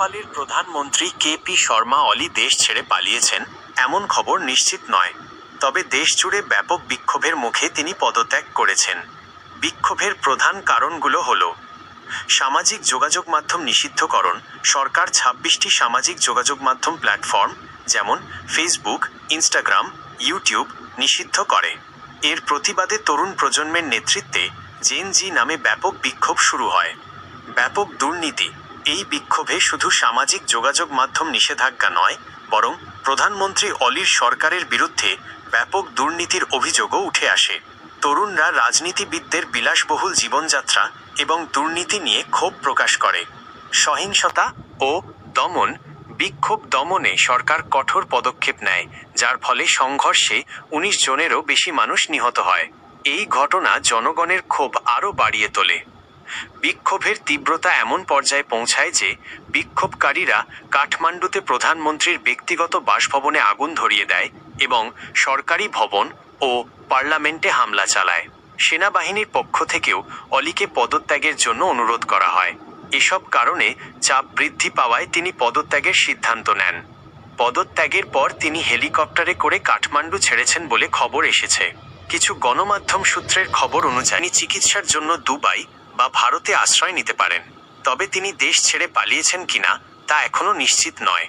নেপালের প্রধানমন্ত্রী K P Sharma অলি দেশ ছেড়ে পালিয়েছেন, এমন খবর নিশ্চিত নয়। তবে দেশ জুড়ে ব্যাপক বিক্ষোভের মুখে তিনি পদত্যাগ করেছেন। বিক্ষোভের প্রধান কারণগুলো হল সামাজিক যোগাযোগ মাধ্যম নিষিদ্ধকরণ, সরকার ছাব্বিশটি সামাজিক যোগাযোগ মাধ্যম প্ল্যাটফর্ম, যেমন ফেসবুক, ইনস্টাগ্রাম, ইউটিউব, নিষিদ্ধ করে। এর প্রতিবাদে তরুণ প্রজন্মের নেতৃত্বে জেন জি নামে ব্যাপক বিক্ষোভ শুরু হয়। ব্যাপক দুর্নীতি এই বিক্ষোভে শুধু সামাজিক যোগাযোগ মাধ্যম নিষেধাজ্ঞা নয়, বরং প্রধানমন্ত্রী অলির সরকারের বিরুদ্ধে ব্যাপক দুর্নীতির অভিযোগও উঠে আসে। তরুণরা রাজনীতিবিদদের বিলাসবহুল জীবনযাত্রা এবং দুর্নীতি নিয়ে ক্ষোভ প্রকাশ করে। সহিংসতা ও দমন, বিক্ষোভ দমনে সরকার কঠোর পদক্ষেপ নেয়, যার ফলে সংঘর্ষে উনিশ জনেরও বেশি মানুষ নিহত হয়। এই ঘটনা জনগণের ক্ষোভ আরও বাড়িয়ে তোলে। বিক্ষোভের তীব্রতা এমন পর্যায়ে পৌঁছায় যে বিক্ষোভকারীরা কাঠমান্ডুতে প্রধানমন্ত্রীর ব্যক্তিগত বাসভবনে আগুন ধরিয়ে দেয় এবং সরকারি ভবন ও পার্লামেন্টে হামলা চালায়। সেনাবাহিনীর পক্ষ থেকেও অলিকে পদত্যাগের জন্য অনুরোধ করা হয়। এসব কারণে চাপ বৃদ্ধি পাওয়ায় তিনি পদত্যাগের সিদ্ধান্ত নেন। পদত্যাগের পর তিনি হেলিকপ্টারে করে কাঠমান্ডু ছেড়েছেন বলে খবর এসেছে। কিছু গণমাধ্যম সূত্রের খবর অনুযায়ী চিকিৎসার জন্য দুবাই বা ভারতে আশ্রয় নিতে পারেন। তবে তিনি দেশ ছেড়ে পালিয়েছেন কিনা তা এখনও নিশ্চিত নয়।